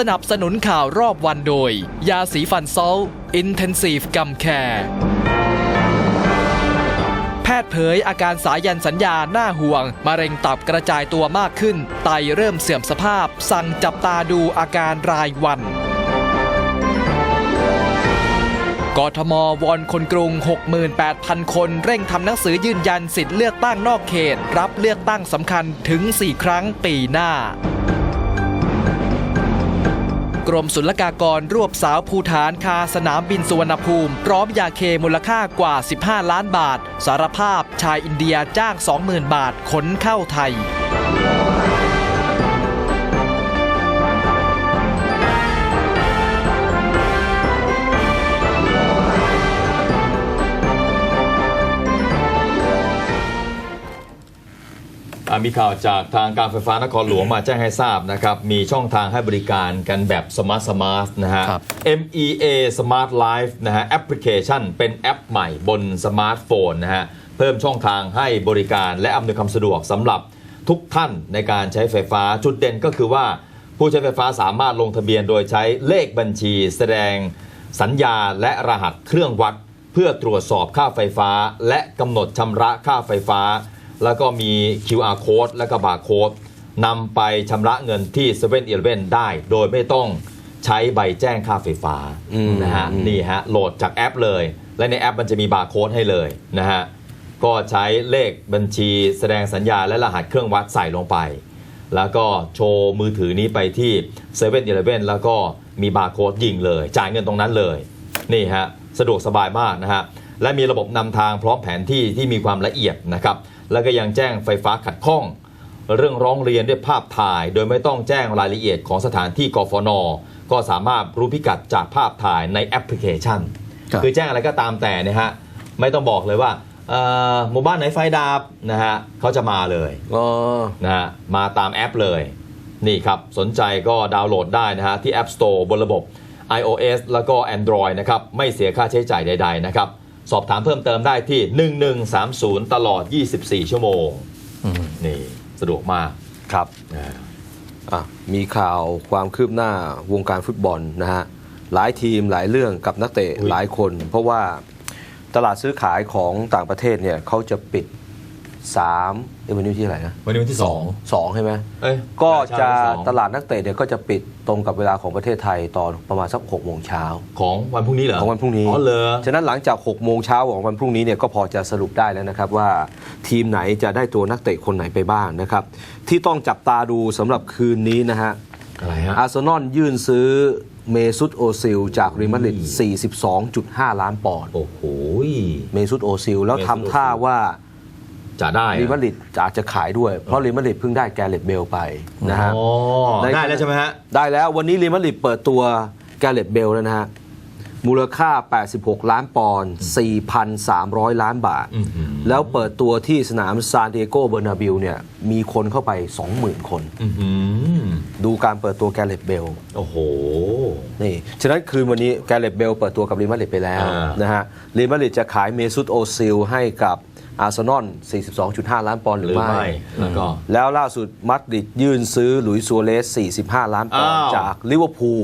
สนับสนุนข่าวรอบวันโดย ยาสีฟันซอลอินเทนซีฟกัมแคร์แพทย์เผยอาการสายันสัญญาหน้าห่วง มะเร็งตับกระจายตัวมากขึ้น ไตเริ่มเสื่อมสภาพ สั่งจับตาดูอาการรายวันกทมวอนคนกรุง 68,000 คน เร่งทำหนังสือยืนยันสิทธิ์เลือกตั้งนอกเขต รับเลือกตั้งสำคัญถึง 4 ครั้งปีหน้า กรมศุลกากรรวบสาวภูฐานคาสนามบินสุวรรณภูมิ พร้อมยาเคมูลค่ากว่า 15 ล้านบาท สารภาพชายอินเดียจ้าง 20,000 บาทขนเข้าไทย มีข่าวจากทางการไฟฟ้านครหลวงมาแจ้งให้ทราบนะครับ มีช่องทางให้บริการกันแบบสมาร์ทสมาร์ทนะฮะครับ MEA Smart Life นะฮะแอปพลิเคชันเป็นแอปใหม่บนสมาร์ทโฟนนะฮะ เพิ่มช่องทางให้บริการและอำนวยความสะดวกสำหรับทุกท่านในการใช้ไฟฟ้าจุดเด่นก็คือว่า ผู้ใช้ไฟฟ้าสามารถลงทะเบียนโดยใช้เลขบัญชี แสดงสัญญาและรหัสเครื่องวัด เพื่อตรวจสอบค่าไฟฟ้า และกำหนดชำระค่าไฟฟ้า แล้วก็มี QR code และก็บาร์โค้ดนำไปชำระเงินที่7 e เ e ่ e อได้ โดยไม่ต้องใช้ใบแจ้งค่าไฟฟ้าอืมนะฮะอืมนี่ฮะโหลดจากแอปเลย และในแอปมันจะมีบาร์โค้ดให้เลยนะฮะก็ใช้เลขบัญชีแสดงสัญญาและรหัสเครื่องวัดใส่ลงไป แล้วก็โชว์มือถือนี้ไปที่7 e เ e ่ e อแล้วก็มีบาร์โค้ดยิงเลย จ่ายเงินตรงนั้นเลยนี่ฮะสะดวกสบายมากนะฮะและมีระบบนำทางพร้อมแผนที่ที่มีความละเอียดนะครับ แล้วก็ยังแจ้งไฟฟ้าขัดข้อง เรื่องร้องเรียนด้วยภาพถ่าย โดยไม่ต้องแจ้งรายละเอียดของสถานที่กฟน ก็สามารถรู้พิกัดจากภาพถ่ายในแอปพลิเคชัน ครับ คือแจ้งอะไรก็ตามแต่เนะฮะไม่ต้องบอกเลยว่าเอ่อหมู่บ้านไหนไฟดับนะฮะเขาจะมาเลย อ๋อ นะฮะมาตามแอปเลย นี่ครับ สนใจก็ดาวน์โหลดได้นะฮะ ที่ App Store บนระบบ iOS แล้วก็ Android นะครับ ไม่เสียค่าใช้จ่ายใด ๆ นะครับ สอบถามเพิ่มเติมได้ที่ 1130 ตลอด 24 ชั่วโมงนี่สะดวกมากครับนะอะมีข่าวความคืบหน้าวงการฟุตบอลนะฮะหลายทีมหลายเรื่องกับนักเตะอุ๊ยหลายคน เพราะว่าตลาดซื้อขายของต่างประเทศเนี่ยเขาจะปิด 3 เอ้ยวันนี้วันที่อะไรนะวันนี้วันที่สองใช่ไหม2เอ้ยก็จะสองตลาดนักเตะเนี่ยก็จะปิดตรงกับเวลาของประเทศไทยตอนประมาณสัก6โมงเช้าของวันพรุ่งนี้เหรอของวันพรุ่งนี้อ๋อเหรอฉะนั้นหลังจาก6โมงเช้าของวันพรุ่งนี้เนี่ยก็พอจะสรุปได้แล้วนะครับว่าทีมไหนจะได้ตัวนักเตะคนไหนไปบ้างนะครับ ที่ต้องจับตาดูสำหรับคืนนี้นะฮะ อะไรฮะ อาร์เซนอลยื่นซื้อเมซุตโอซิล จากริมาริด42.5 ล้านปอนด์โอ้โห เมซุตโอซิล แล้วเมซุตทำท่าว่า จะได้ริมาริดอาจจะขายด้วย เพราะริมาริดเพิ่งได้แกเรตเบลไปนะฮะอ๋อในได้แล้วใช่ไหมฮะได้แล้ววันนี้ริมาริดเปิดตัวแกเรตเบลแล้วนะฮะมูลค่า 86 ล้านปอนด์ 4,300 ล้านบาทอื้อหือแล้วเปิดตัวที่สนามซานดิเอโกเบอร์นาบิลเนี่ย มีคนเข้าไป 20,000 คนอื้อหือดูการเปิดตัวแกเรตเบล โอ้โห นี่ ฉะนั้นคืนวันนี้แกเรตเบลเปิดตัวกับริมาริดไปแล้วอ่านนะฮะริมาริดจะขายเมซุตโอซิลให้กับ อาร์เซนอล 42.5 ล้านปอนด์หหรืรืออไม่ไม่ แล้วก็ แล้วล่าสุดมัดริดยื่นซื้อหลุยส์ซัวเรส 45 ล้านปอนด์อ้าวจากลิเวอร์พูล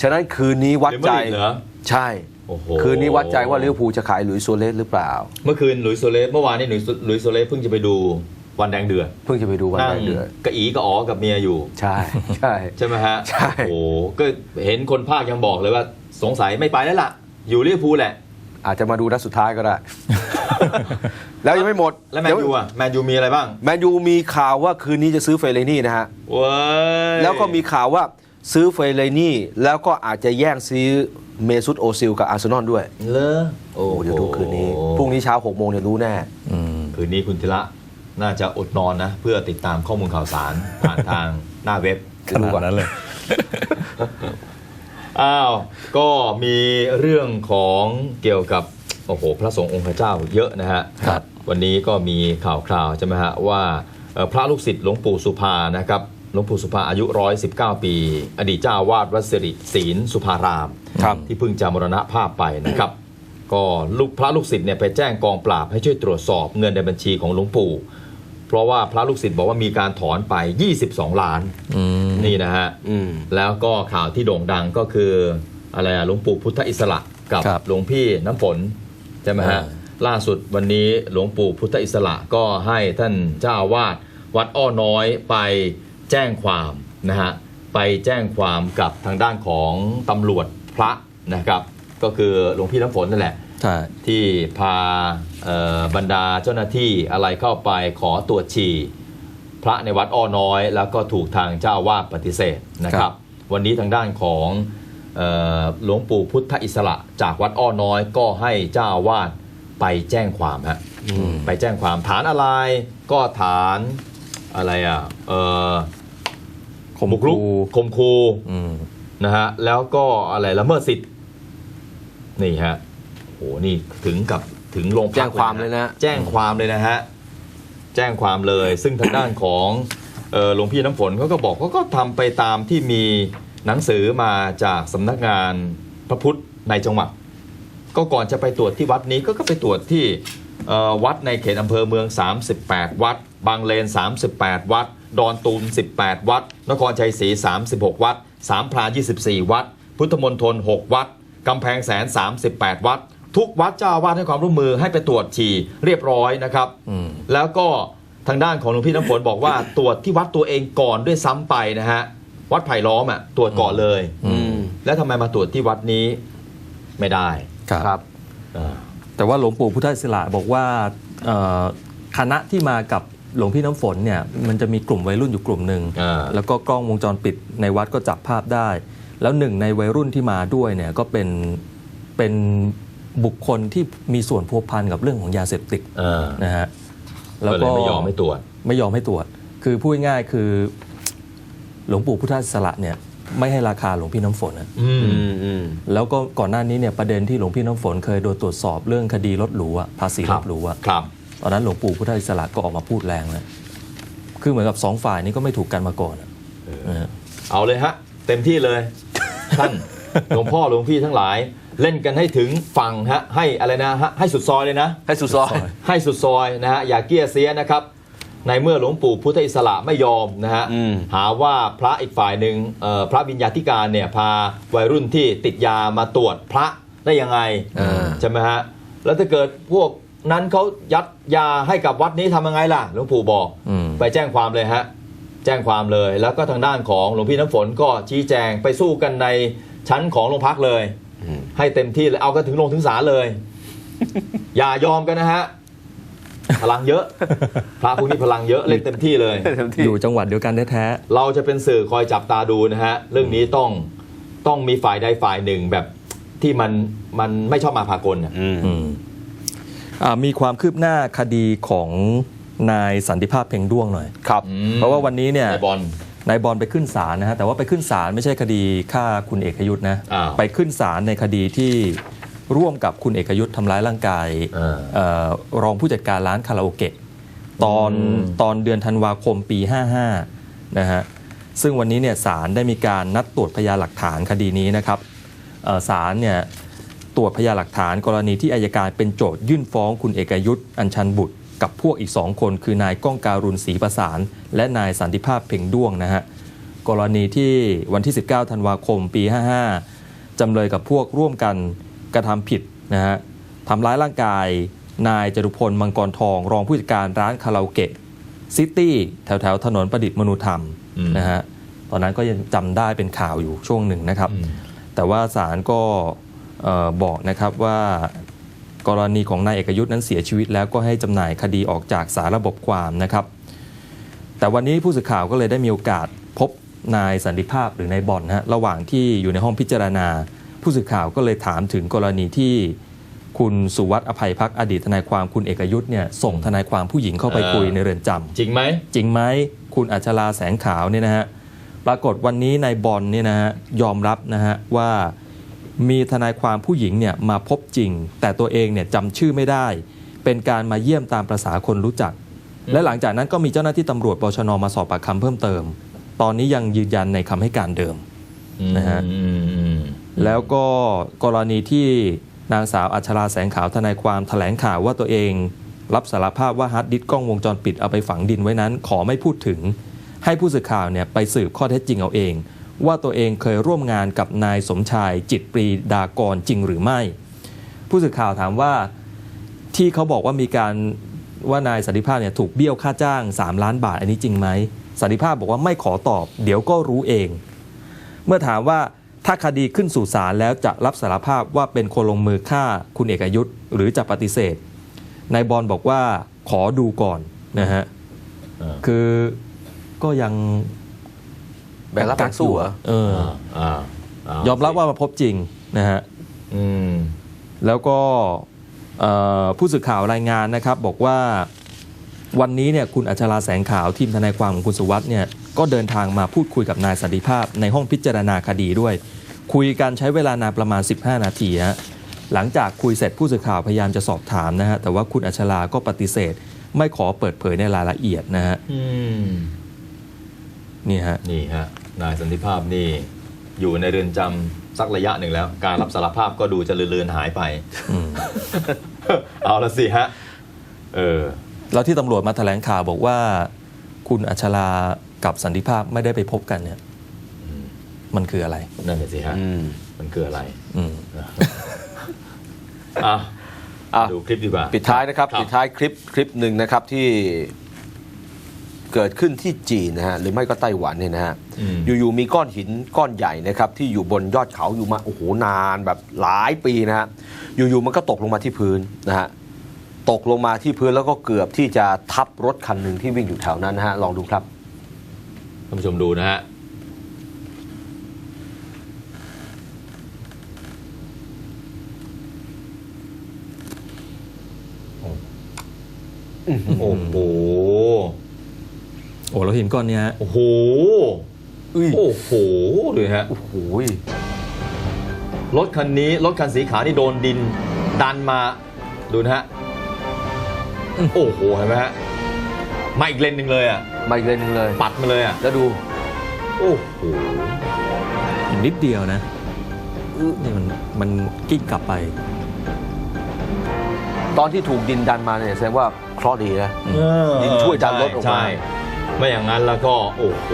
ฉะนั้นคืนนี้วัดใจเรอัลมาดริดเหรอใช่โอ้โหคืนนี้วัดใจว่าลิเวอร์พูลจะขายหลุยส์ซัวเรสหรือเปล่า เมื่อคืนหลุยส์โซเลสเมื่อวานนี้หลุยส์หลุยส์โซเลสเพิ่งจะไปดูวันแดงเดือด เพิ่งจะไปดูวันนั่แรงกเดือนกระอีกระอ๋อกับเมียอยู่ ใช่ ใช่ ใช่ไหมฮะ ใช่ โอ้โหก็เห็นคนภาคยังบอกเลยว่าสงสัยไม่ไปแล้วล่ะ อยู่ลิเวอร์พูลแหละ อาจจะมาดูนัดสุดท้ายก็ได้ แล้วยังไม่หมดแล้วแมนยูอะแมนยูมีอะไรบ้างแมนยูมีข่าวว่าคืนนี้จะซื้อเฟเรนี่นะฮะเว้ยแล้วก็มีข่าวว่าซื้อเฟเรนี่แล้วก็อาจจะแย่งซื้อเมซุตโอซิลกับอาร์เซนอลด้วยเลอโอ้เดี๋ยวดูคืนนี้พรุ่งนี้เช้า6โมงเนี่ยรู้แน่คืนนี้คุณธีระน่าจะอดนอนนะ เพื่อติดตามข้อมูลข่าวสารผ่านทางหน้าเว็บขนาดนั้นเลยอ้าว ก็มีเรื่องของเกี่ยวกับ โอ้โหพระสงฆ์องค์พระเจ้าเยอะนะฮะครับ วันนี้ก็มีข่าวคราวใช่ไหมฮะว่าเอ่อพระลูกศิษย์หลวงปู่สุภานะครับหลวงปู่สุภาอายุ 119 ปี อดีตเจ้าอาวาดวัดสิริศีลสุภารามครับที่เพิ่งจะมรณภาพไปนะครับ ก็ลูกพระลูกศิษย์เนี่ยไปแจ้งกองปราบให้ช่วยตรวจสอบเงินในบัญชีของหลวงปู่ เพราะว่าพระลูกศิษย์บอกว่ามีการถอนไป 22 ล้านอืมนี่นะฮะอืมแล้วก็ข่าวที่โด่งดังก็คืออะไรอะหลวงปู่พุทธอิสระกับครับหลวงพี่น้ำฝน ใช่ไหมฮะอ่าล่าสุดวันนี้หลวงปู่พุทธอิสระก็ให้ท่านเจ้าอาวาสวัดอ้อน้อยไปแจ้งความนะฮะไปแจ้งความกับทางด้านของตำรวจพระนะครับ ก็คือหลวงพี่น้ำฝนนั่นแหละใช่ที่พาเอ่อบรรดาเจ้าหน้าที่อะไรเข้าไปขอตรวจฉี่พระในวัดอ้อน้อย แล้วก็ถูกทางเจ้าอาวาดปฏิเสธนะครับ วันนี้ทางด้านของเอ่อ หลวงปู่พุทธอิสระจากวัดอ้อน้อยก็ให้เจ้าอาวาดไปแจ้งความฮะไปแจ้งความฐานอะไรก็ฐานอะไรอะเอ่อข่มบุกรุกขู่ข่มคูอืมนะฮะแล้วก็อะไรละเมิดสิทธิ์นี่ฮะโหนี่ถึงกับถึงโรงพักแจ้งความเลยนะแจ้งความเลยนะฮะแจ้งความเลย ซึ่งทางด้านของเอ่อหลวงพี่น้ำฝนเขาก็บอกเขาก็ทำไปตามที่มี หนังสือมาจากสำนักงานพระพุทธในจังหวัด ก็ก่อนจะไปตรวจที่วัดนี้ก็ก็ไปตรวจที่เอ่อวัดในเขตอำเภอเมือง 38 วัด บางเลน 38 วัด ดอนตูม 18 วัด นครชัยศรี 36 วัด สามพราน24 วัด พุทธมณฑล 6 วัด กำแพงแสน 38 วัด ทุกวัดเจ้าอาวาสให้ความร่วมมือให้ไปตรวจฉี่เรียบร้อยนะครับอืมแล้วก็ทางด้านของหลวงพี่น้ำฝนบอกว่าตรวจที่วัดตัวเองก่อนด้วยซ้ำไปนะฮะ วัดไผ่ล้อมอะตรวจก่อนเลย อืมแล้วทำไมมาตรวจที่วัดนี้ไม่ได้ครับครับอ่า แต่ว่าหลวงปู่พุทธอิสระบอกว่าเอ่อคณะที่มากับหลวงพี่น้ำฝนเนี่ยมันจะมีกลุ่มวัยรุ่นอยู่กลุ่มหนึ่งอ่า แล้วก็กล้องวงจรปิดในวัดก็จับภาพได้ แล้วหนึ่งในวัยรุ่นที่มาด้วยเนี่ยก็เป็นเป็นบุคคลที่มีส่วนพัวพันกับเรื่องของยาเสพติดอ่านะฮะ ก็เลยไม่ยอมไม่ตรวจ ไม่ยอมให้ตรวจ คือพูดง่ายๆคือ หลวงปู่พุทธอิสระเนี่ยไม่ให้ราคาหลวงพี่น้ำฝนนะอืมอืมอืมแล้วก็ก่อนหน้านี้เนี่ยประเด็นที่หลวงพี่น้ำฝนเคยโดนตรวจสอบเรื่องคดีรถหรูอะภาษีครรับถหรูอะครับตอนนั้นหลวงปู่พุทธอิสระก็ออกมาพูดแรงเลยคือเหมือนกับสองฝ่ายนี้ก็ไม่ถูกกันมาก่อนอะนะฮะเอาเลยฮะ เต็มที่เลยท่านหลวงพ่อหลวงพี่ทั้งหลาย เล่นกันให้ถึงฝั่งฮะให้อะไรนะฮะให้สุดซอยเลยนะ ให้สุดซอย ให้สุดซอยนะฮะอย่าเกี้ยเสียนะครับ ในเมื่อหลวงปู่พุทธอิสระไม่ยอมนะฮะอืมหาว่าพระอีกฝ่ายหนึ่งเอ่อพระวิญญาธิการเนี่ยพาวัยรุ่นที่ติดยามาตรวจพระได้ยังไงอ่าใช่ไหมฮะแล้วถ้าเกิดพวกนั้นเขายัดยาให้กับวัดนี้ทำยังไงล่ะหลวงปู่บอกอืมไปแจ้งความเลยฮะแจ้งความเลยแล้วก็ทางด้านของหลวงพี่น้ำฝนก็ชี้แจงไปสู้กันในชั้นของโรงพักเลยอืมให้เต็มที่เลยเอากันถึงลงถึงศาลเลย อย่ายอมกันนะฮะ พลังเยอะ พระพวกนี้พลังเยอะเล่นเต็มที่เลยเต็มที่อยู่จังหวัดเดียวกันแท้เราจะเป็นสื่อคอยจับตาดูนะฮะเรื่องนี้ต้องต้องมีฝ่ายใดฝ่ายหนึ่งแบบที่มันมันไม่ชอบมาพากลน่ะอืมๆอืมอ่ามีความคืบหน้าคดีของนายสันติภาพเพ่งด้วงหน่อยครับอืมเพราะว่าวันนี้เนี่ยในบอลนายบอลไปขึ้นศาลนะฮะแต่ว่าไปขึ้นศาลไม่ใช่คดีฆ่าคุณเอกยุทธนะอ้าวไปขึ้นศาลในคดีที่ ร่วมกับคุณเอกยุทธทำร้ายร่างกายอ่าเอ่อรองผู้จัดการร้านคาราโอเกะตอนอืมตอนเดือนธันวาคมปี 55 นะฮะ ซึ่งวันนี้เนี่ยศาลได้มีการนัดตรวจพยานหลักฐานคดีนี้นะครับเอ่อศาลเนี่ยตรวจพยานหลักฐานกรณีที่อายการเป็นโจทยื่นฟ้องคุณเอกยุทธอัญชันบุตร กับพวกอีกสองคน คือนายก้องการุณศรีประสาน และนายสันติภาพเพ่งด้วงนะฮะ กรณีที่วันที่ 19 ธันวาคมปี 55 จำเลยกับพวกร่วมกัน กระทำผิดนะฮะทำร้ายร่างกาย นายจตุพลมังกรทอง รองผู้จัดการร้านคาราโอเกะซิตี้แถวแถวๆถนนประดิษฐ์มนุธรรมอืมนะฮะตอนนั้นก็ยังจำได้เป็นข่าวอยู่ช่วงหนึ่งนะครับอืมแต่ว่าศาลก็เอ่อบอกนะครับว่ากรณีของนายเอกยุทธนั้นเสียชีวิต แล้วก็ให้จำหน่ายคดีออกจากสารระบบความนะครับ แต่วันนี้ผู้สื่อข่าวก็เลยได้มีโอกาสพบนายสันติภาพหรือนายบอลนะฮะระหว่างที่อยู่ในห้องพิจารณา ผู้สื่อข่าวก็เลยถามถึงกรณีที่คุณสุวัสด์อภัยพักษ์อดีตทนายความคุณเอกยุทธเนี่ยส่งทนายความผู้หญิงเข้าไปคุยในเรือนจำจริงไหม จริงไหมคุณอัชราแสงขาวเนี่ยนะฮะปรากฏวันนี้นายบอลเนี่ยนะฮะยอมรับนะฮะว่ามีทนายความผู้หญิงเนี่ยมาพบจริง แต่ตัวเองเนี่ยจำชื่อไม่ได้ เป็นการมาเยี่ยมตามประษาคนรู้จัก และหลังจากนั้นก็มีเจ้าหน้าที่ตำรวจบชนมาสอบปากคำเพิ่มเติม ตอนนี้ยังยืนยันในคำให้การเดิมนะฮะ อืมอืม แล้วก็กรณีที่นางสาวอัชราแสงขาวทนายความแถลงข่าวว่าตัวเอง รับสารภาพว่าฮาร์ดดิสก์กล้องวงจรปิดเอาไปฝังดินไว้นั้น ขอไม่พูดถึง ให้ผู้สื่อข่าวเนี่ยไปสืบข้อเท็จจริงเอาเอง ว่าตัวเองเคยร่วมงานกับนายสมชายจิตปรีดากรจริงหรือไม่ ผู้สื่อข่าวถามว่าที่เขาบอกว่ามีการว่านายสันติภาพเนี่ยถูกเบี้ยวค่าจ้าง 3 ล้านบาทอันนี้จริงไหมสันติภาพบอกว่าไม่ขอตอบ เดี๋ยวก็รู้เอง เมื่อถามว่า ถ้าคดีขึ้นสู่ศาลแล้วจะรับสารภาพว่าเป็นคนลงมือฆ่าคุณเอกยุทธ์หรือจะปฏิเสธนายบอลบอกว่าขอดูก่อนนะฮะเออคือก็ยังแบ่งรับแบ่งสู้เหรอเอออ่าายอมรับว่ามาพบจริงนะฮะอืมแล้วก็เอ่อผู้สื่อข่าวรายงานนะครับ บอกว่าวันนี้เนี่ยคุณอัชราแสงขาวทีมทนายความของคุณสุวัสด์เนี่ย ก็เดินทางมาพูดคุยกับนายสันติภาพในห้องพิจารณาคดีด้วย คุยกันใช้เวลานานประมาณ 15 นาทีฮะหลังจากคุยเสร็จผู้สื่อข่าวพยายามจะสอบถามนะฮะแต่ว่าคุณอัชราก็ปฏิเสธ ไม่ขอเปิดเผยในรายละเอียดนะฮะอืมนี่ฮะนี่ฮะนายสันติภาพนี่อยู่ในเรือนจำสักระยะหนึ่งแล้ว การรับสารภาพก็ดูจะเลือนๆหายไป อืม เอาละสิฮะ เออ แล้วที่ตำรวจมาแถลงข่าวบอกว่า คุณอัชรา กับสันติภาพไม่ได้ไปพบกันเนี่ยมันคืออะไร นั่นแหละสิฮะอืมมันคืออะไรอืมอะอะดูคลิปดีกว่า ปิดท้ายนะครับครับ ปิดท้ายคลิปคลิปหนึ่งนะครับที่เกิดขึ้นที่จีนนะฮะหรือไม่ก็ไต้หวันเนี่ยนะฮะอืมอยู่ๆมีก้อนหินก้อนใหญ่นะครับที่อยู่บนยอดเขาอยู่มาโอ้โหนานแบบหลายปีนะฮะอยู่ๆมันก็ตกลงมาที่พื้นนะฮะตกลงมาที่พื้นแล้วก็เกือบที่จะทับรถคันหนึ่งที่วิ่งอยู่แถวนั้นนะฮะลองดูครับท่านผู้ชมดูนะฮะโอ้โห โอ้เราเห็นก้อนเนี้ยฮะโอ้โหอุ้ยโอ้โหดูนะฮะโอ้โหรถคันนี้ รถคันสีขาวนี่โดนดิน ดันมา ดูนะฮะ โอ้โห เห็นไหมฮะ มาอีกเลนหนึ่งเลยอะมาอีกเลนหนึ่งเลย ปัดมาเลยอะแล้วดู โอ้โหอีกนิดเดียวนะนี่มันมันกิ้งกลับไป ตอนที่ถูกดินดันมาเนี่ยแสดงว่าเคราะห์ดีนะอืมดินช่วยดันรถออกมาใช่ไม่อย่างนั้นแล้วก็โอ้โห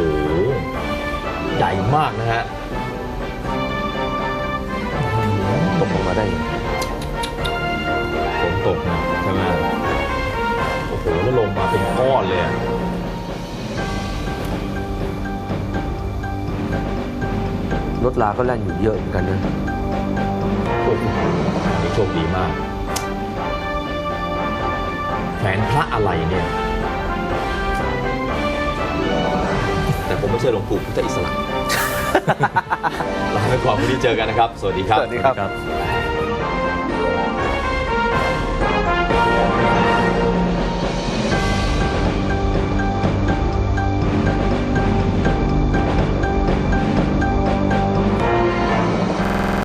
ใหญ่มากนะฮะตกลงมาได้ หแล้วลงมาเป็นก้อนเลยอะรถลาก็แล่นอยู่เยอะเหมือนกันนะโอ้โหนี่โชคดีมากแขวนพระอะไรเนี่ย แต่ผมไม่ใช่หลวงปู่พุทธอิสระลาไปก่อนพรุ่งนี้เจอกันนะครับ สวัสดีครับ สวัสดีครับครับ